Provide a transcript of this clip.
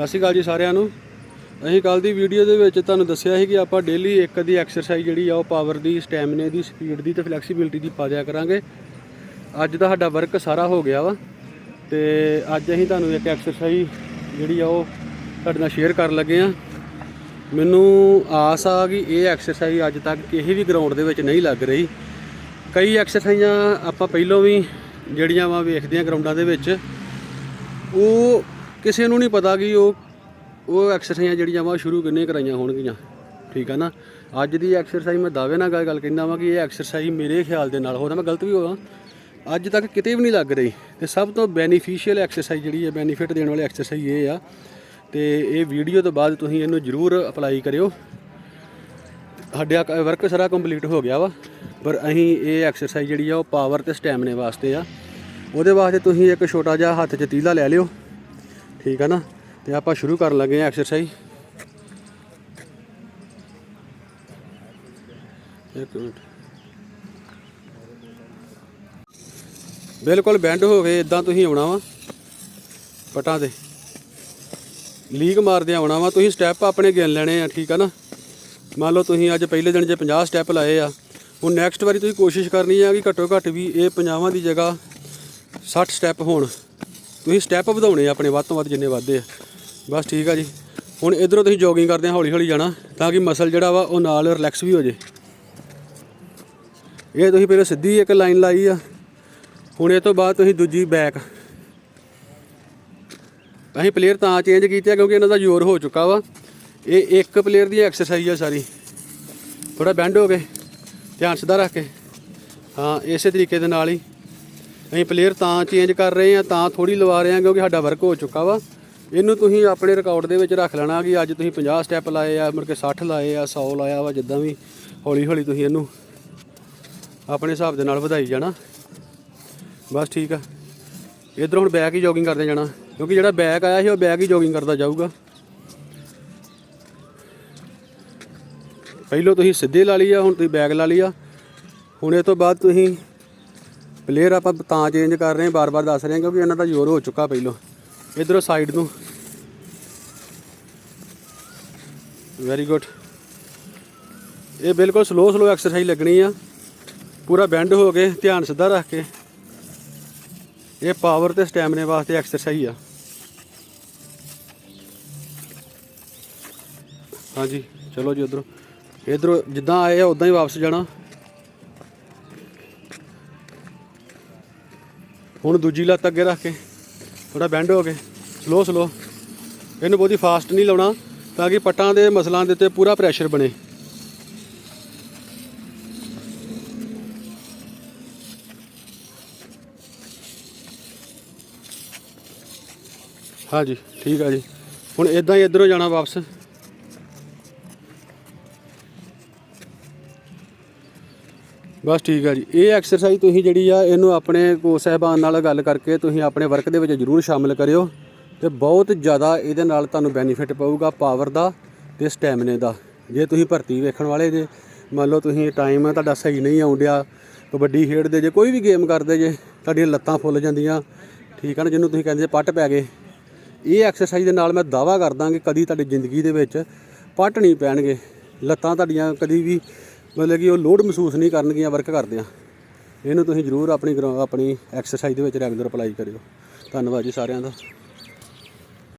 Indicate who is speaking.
Speaker 1: ਸਤਿ ਸ਼੍ਰੀ ਅਕਾਲ ਜੀ ਸਾਰਿਆਂ ਨੂੰ। ਅਸੀਂ ਕੱਲ ਦੀ ਵੀਡੀਓ ਦੇ ਵਿੱਚ ਤੁਹਾਨੂੰ ਦੱਸਿਆ ਸੀ ਕਿ ਆਪਾਂ ਡੇਲੀ ਇੱਕ ਦੀ ਐਕਸਰਸਾਈਜ਼ ਜਿਹੜੀ ਆ, ਉਹ ਪਾਵਰ ਦੀ ਸਟੈਮਿਨੇ ਦੀ ਸਪੀਡ ਦੀ ਤੇ ਫਲੈਕਸੀਬਿਲਿਟੀ ਦੀ ਪਾ ਦਿਆ ਕਰਾਂਗੇ। ਅੱਜ ਦਾ ਸਾਡਾ ਵਰਕ ਸਾਰਾ ਹੋ ਗਿਆ ਵਾ ਤੇ ਅੱਜ ਅਸੀਂ ਤੁਹਾਨੂੰ ਇੱਕ ਐਕਸਰਸਾਈਜ਼ ਜਿਹੜੀ ਆ, ਉਹ ਤੁਹਾਡੇ ਨਾਲ ਸ਼ੇਅਰ ਕਰਨ ਲੱਗੇ ਆ। ਮੈਨੂੰ ਆਸ ਆ ਕਿ ਇਹ ਐਕਸਰਸਾਈਜ਼ ਅੱਜ ਤੱਕ ਕਿਸੇ ਵੀ ਗਰਾਊਂਡ ਦੇ ਵਿੱਚ ਨਹੀਂ ਲੱਗ ਰਹੀ। ਕਈ ਐਕਸਰਸਾਈਜ਼ਾਂ ਆਪਾਂ ਪਹਿਲਾਂ ਵੀ ਜਿਹੜੀਆਂ ਵਾ ਵੇਖਦੇ ਆ ਗਰਾਊਂਡਾਂ ਦੇ ਵਿੱਚ, ਉਹ ਕਿਸੇ ਨੂੰ ਨਹੀਂ ਪਤਾ ਕਿ ਉਹ ਉਹ ਐਕਸਰਸਾਈਜ਼ਾਂ ਜਿਹੜੀਆਂ ਵਾ ਉਹ ਸ਼ੁਰੂ ਕਿੰਨੇ ਕਰਾਈਆਂ ਹੋਣਗੀਆਂ। ਠੀਕ ਆ ਨਾ? ਅੱਜ ਦੀ ਐਕਸਰਸਾਈਜ਼ ਮੈਂ ਦਾਅਵੇ ਨਾਲ ਗੱਲ ਕਹਿੰਦਾ ਵਾਂ ਕਿ ਇਹ ਐਕਸਰਸਾਈਜ਼ ਮੇਰੇ ਖਿਆਲ ਦੇ ਨਾਲ ਹੋ ਮੈਂ ਗਲਤ ਵੀ ਹੋਵਾਂ। ਅੱਜ ਤੱਕ ਕਿਤੇ ਵੀ ਨਹੀਂ ਲੱਗ ਰਹੀ। ਤੇ ਸਭ ਤੋਂ ਬੈਨੀਫੀਸ਼ੀਅਲ ਐਕਸਰਸਾਈਜ਼ ਜਿਹੜੀ ਹੈ ਬੈਨੀਫਿਟ ਦੇਣ ਵਾਲੀ ਐਕਸਰਸਾਈਜ਼ ਇਹ ਆ। ਤੇ ਇਹ ਵੀਡੀਓ ਤੋਂ ਬਾਅਦ ਤੁਸੀਂ ਇਹਨੂੰ ਜ਼ਰੂਰ ਅਪਲਾਈ ਕਰਿਓ। ਸਾਡਾ ਵਰਕ ਸਾਰਾ ਕੰਪਲੀਟ ਹੋ ਗਿਆ ਵਾ। ਪਰ ਅਸੀਂ ਇਹ ਐਕਸਰਸਾਈਜ਼ ਜਿਹੜੀ ਆ, ਉਹ ਪਾਵਰ ਤੇ ਸਟੈਮਿਨੇ ਵਾਸਤੇ ਆ। ਉਹਦੇ ਵਾਸਤੇ ਤੁਸੀਂ ਇੱਕ ਛੋਟਾ ਜਿਹਾ ਹੱਥ 'ਚ ਤੀਲਾ ਲੈ ਲਿਓ। ਠੀਕ ਆ ਨਾ? ਤੇ ਆਪਾਂ ਸ਼ੁਰੂ ਕਰਨ ਲੱਗੇ ਆ ਐਕਸਰਸਾਈਜ਼ ਇੱਕ ਮਿੰਟ। ਬਿਲਕੁਲ ਬੈਂਡ ਹੋ ਗਏ ਇਦਾਂ ਤੁਸੀਂ ਆਉਣਾ ਵਾ ਪਟਾਂ ਤੇ। ਲੀਕ ਮਾਰਦੇ ਆਉਣਾ ਵਾ, ਤੁਸੀਂ ਸਟੈਪ ਆਪਣੇ ਗਿਣ ਲੈਣੇ ਆ, ਠੀਕ ਆ ਨਾ? ਮੰਨ ਲਓ ਤੁਸੀਂ ਅੱਜ ਪਹਿਲੇ ਦਿਨ ਜੇ 50 ਸਟੈਪ ਲਾਏ ਆ, ਹੁਣ ਨੈਕਸਟ ਵਾਰੀ ਤੁਸੀਂ ਕੋਸ਼ਿਸ਼ ਕਰਨੀ ਆ ਕਿ ਘੱਟੋ ਘੱਟ ਵੀ ਇਹ 50 ਦੀ ਜਗ੍ਹਾ 60 ਸਟੈਪ ਹੋਣ। ਤੁਸੀਂ ਸਟੈਪ ਵਧਾਉਣੇ ਆ ਆਪਣੇ ਵੱਧ ਤੋਂ ਵੱਧ ਜਿੰਨੇ ਵੱਧਦੇ ਆ। ਬਸ ਠੀਕ ਆ ਜੀ। ਹੁਣ ਇਧਰੋਂ ਤੁਸੀਂ ਜੋਗਿੰਗ ਕਰਦੇ ਆ ਹੌਲੀ ਹੌਲੀ ਜਾਣਾ, ਤਾਂ ਕਿ ਮਸਲ ਜਿਹੜਾ ਵਾ ਉਹ ਨਾਲ ਰਿਲੈਕਸ ਵੀ ਹੋ ਜੇ। ਇਹ ਤੁਸੀਂ ਪਹਿਲਾਂ ਸਿੱਧੀ ਇੱਕ ਲਾਈਨ ਲਾਈ ਆ। ਹੁਣ ਇਹ ਤੋਂ ਬਾਅਦ ਤੁਸੀਂ ਦੂਜੀ ਬੈਕ ਅਸੀਂ ਪਲੇਅਰ ਤਾਂ ਚੇਂਜ ਕੀਤੇ ਕਿਉਂਕਿ ਇਹਨਾਂ ਦਾ ਜ਼ੋਰ ਹੋ ਚੁੱਕਾ ਵਾ। ਇਹ ਇੱਕ ਪਲੇਅਰ ਦੀ ਐਕਸਰਸਾਈਜ਼ ਆ ਸਾਰੀ। ਥੋੜਾ ਬੈਂਡ ਹੋ ਕੇ, ਧਿਆਨ ਸਿੱਧਾ ਰੱਖ ਕੇ। ਹਾਂ, ਇਸੇ ਤਰੀਕੇ ਦੇ ਨਾਲ ਹੀ। ਅਸੀਂ ਪਲੇਅਰ ਤਾਂ ਚੇਂਜ ਕਰ ਰਹੇ ਆ ਤਾਂ ਥੋੜੀ ਲਵਾ ਰਹੇ ਆ ਕਿਉਂਕਿ ਸਾਡਾ ਵਰਕ ਹੋ ਚੁੱਕਾ ਵਾ। ਇਹਨੂੰ ਤੁਸੀਂ ਆਪਣੇ ਰਿਕਾਰਡ ਦੇ ਵਿੱਚ ਰੱਖ ਲੈਣਾ ਕਿ ਅੱਜ ਤੁਸੀਂ 50 ਸਟੈਪ ਲਾਏ ਆ, ਮੁੜ ਕੇ 60 ਲਾਏ ਆ 100 ਲਾਇਆ ਵਾ, ਜਿੱਦਾਂ ਵੀ ਹੌਲੀ ਹੌਲੀ ਤੁਸੀਂ ਇਹਨੂੰ ਆਪਣੇ ਹਿਸਾਬ ਦੇ ਨਾਲ ਵਧਾਈ ਜਾਣਾ। ਬਸ ਠੀਕ ਆ। ਇਧਰ ਹੁਣ ਬੈਕ ਹੀ ਜੋਗਿੰਗ ਕਰਦੇ ਜਾਣਾ, ਕਿਉਂਕਿ ਜਿਹੜਾ ਬੈਕ ਆਇਆ ਸੀ, ਉਹ ਬੈਕ ਹੀ ਜੋਗਿੰਗ ਕਰਦਾ ਜਾਊਗਾ। ਪਹਿਲਾਂ ਤੁਸੀਂ ਸਿੱਧੇ ਲਾ ਲਈ ਆ, ਹੁਣ ਤੁਸੀਂ ਬੈਕ ਲਾ ਲਈ ਆ। ਹੁਣ ਇਹ ਤੋਂ ਬਾਅਦ ਤੁਸੀਂ ਪਲੇਅਰ ਆਪਾਂ ਤਾਂ ਚੇਂਜ ਕਰ ਰਹੇ ਹਾਂ, ਬਾਰ-ਬਾਰ ਦੱਸ ਰਹੇ ਹਾਂ ਕਿਉਂਕਿ ਇਹਨਾਂ ਦਾ ਜ਼ੋਰ ਹੋ ਚੁੱਕਾ ਪਹਿਲੋਂ। ਇਧਰੋਂ ਸਾਈਡ ਨੂੰ। ਵੈਰੀ ਗੁੱਡ ਇਹ ਬਿਲਕੁਲ ਸਲੋ ਸਲੋ ਐਕਸਰਸਾਈਜ਼ ਲੱਗਣੀ ਆ। ਪੂਰਾ ਬੈਂਡ ਹੋ ਕੇ, ਧਿਆਨ ਸਿੱਧਾ ਰੱਖ ਕੇ। ਇਹ ਪਾਵਰ ਤੇ ਸਟੈਮਿਨੇ ਵਾਸਤੇ ਐਕਸਰਸਾਈਜ਼ ਆ। ਹਾਂਜੀ, ਚਲੋ ਜੀ ਉਧਰੋਂ। ਇਧਰੋਂ ਜਿੱਦਾਂ ਆਏ ਆ, ਉਦਾਂ ਹੀ ਵਾਪਸ ਜਾਣਾ। ਹੁਣ ਦੂਜੀ ਲੱਤ ਅੱਗੇ ਰੱਖ ਕੇ ਥੋੜਾ ਬੈਂਡ ਹੋ ਕੇ ਸਲੋ ਸਲੋ ਇਹਨੂੰ ਬਹੁਤੀ ਫਾਸਟ ਨਹੀਂ ਲਾਉਣਾ, ਤਾਂ ਕਿ ਪੱਟਾਂ ਦੇ ਮਸਲਾਂ ਦੇ ਉੱਤੇ ਪੂਰਾ ਪ੍ਰੈਸ਼ਰ ਬਣੇ। ਹਾਂਜੀ, ਠੀਕ ਆ ਜੀ। ਹੁਣ ਇਦਾਂ ਹੀ ਇਧਰੋਂ ਜਾਣਾ ਵਾਪਸ। ਬਸ ਠੀਕ ਆ ਜੀ। ਇਹ ਐਕਸਰਸਾਈਜ਼ ਤੁਸੀਂ ਜਿਹੜੀ ਆ, ਇਹਨੂੰ ਆਪਣੇ ਕੋਚ ਸਾਹਿਬਾਨ ਨਾਲ ਗੱਲ ਕਰਕੇ ਤੁਸੀਂ ਆਪਣੇ ਵਰਕ ਦੇ ਵਿੱਚ ਜ਼ਰੂਰ ਸ਼ਾਮਿਲ ਕਰਿਓ ਤੇ ਬਹੁਤ ਜ਼ਿਆਦਾ ਇਹਦੇ ਨਾਲ ਤੁਹਾਨੂੰ ਬੈਨੀਫਿਟ ਪਊਗਾ ਪਾਵਰ ਦਾ ਤੇ ਸਟੈਮਿਨੇ ਦਾ। ਜੇ ਤੁਸੀਂ ਭਰਤੀ ਵੇਖਣ ਵਾਲੇ ਜੇ, ਮੰਨ ਲਓ ਤੁਸੀਂ ਟਾਈਮ ਤੁਹਾਡਾ ਸਹੀ ਨਹੀਂ ਆਉਂਦਿਆ ਕਬੱਡੀ ਖੇਡਦੇ ਜੇ, ਕੋਈ ਵੀ ਗੇਮ ਕਰਦੇ ਜੇ, ਤੁਹਾਡੀਆਂ ਲੱਤਾਂ ਫੁੱਲ ਜਾਂਦੀਆਂ, ਠੀਕ ਆ ਨਾ, ਜਿਹਨੂੰ ਤੁਸੀਂ ਕਹਿੰਦੇ ਪੱਟ ਪੈ ਗਏ। ਇਹ ਐਕਸਰਸਾਈਜ਼ ਦੇ ਨਾਲ ਮੈਂ ਦਾਵਾ ਕਰਦਾ ਕਿ ਕਦੀ ਤੁਹਾਡੀ ਜ਼ਿੰਦਗੀ ਦੇ ਵਿੱਚ ਪੱਟ ਨਹੀਂ ਪੈਣਗੇ। ਲੱਤਾਂ ਤੁਹਾਡੀਆਂ ਕਦੀ ਵੀ ਮਤਲਬ ਕਿ ਉਹ ਲੋਡ ਮਹਿਸੂਸ ਨਹੀਂ ਕਰਨਗੀਆਂ ਵਰਕ ਕਰਦਿਆਂ। ਇਹਨੂੰ ਤੁਸੀਂ ਜ਼ਰੂਰ ਆਪਣੀ ਗਰਾ- ਆਪਣੀ ਐਕਸਰਸਾਈਜ਼ ਦੇ ਵਿੱਚ ਰੈਗੂਲਰ ਅਪਲਾਈ ਕਰਿਓ। ਧੰਨਵਾਦ ਜੀ ਸਾਰਿਆਂ ਦਾ।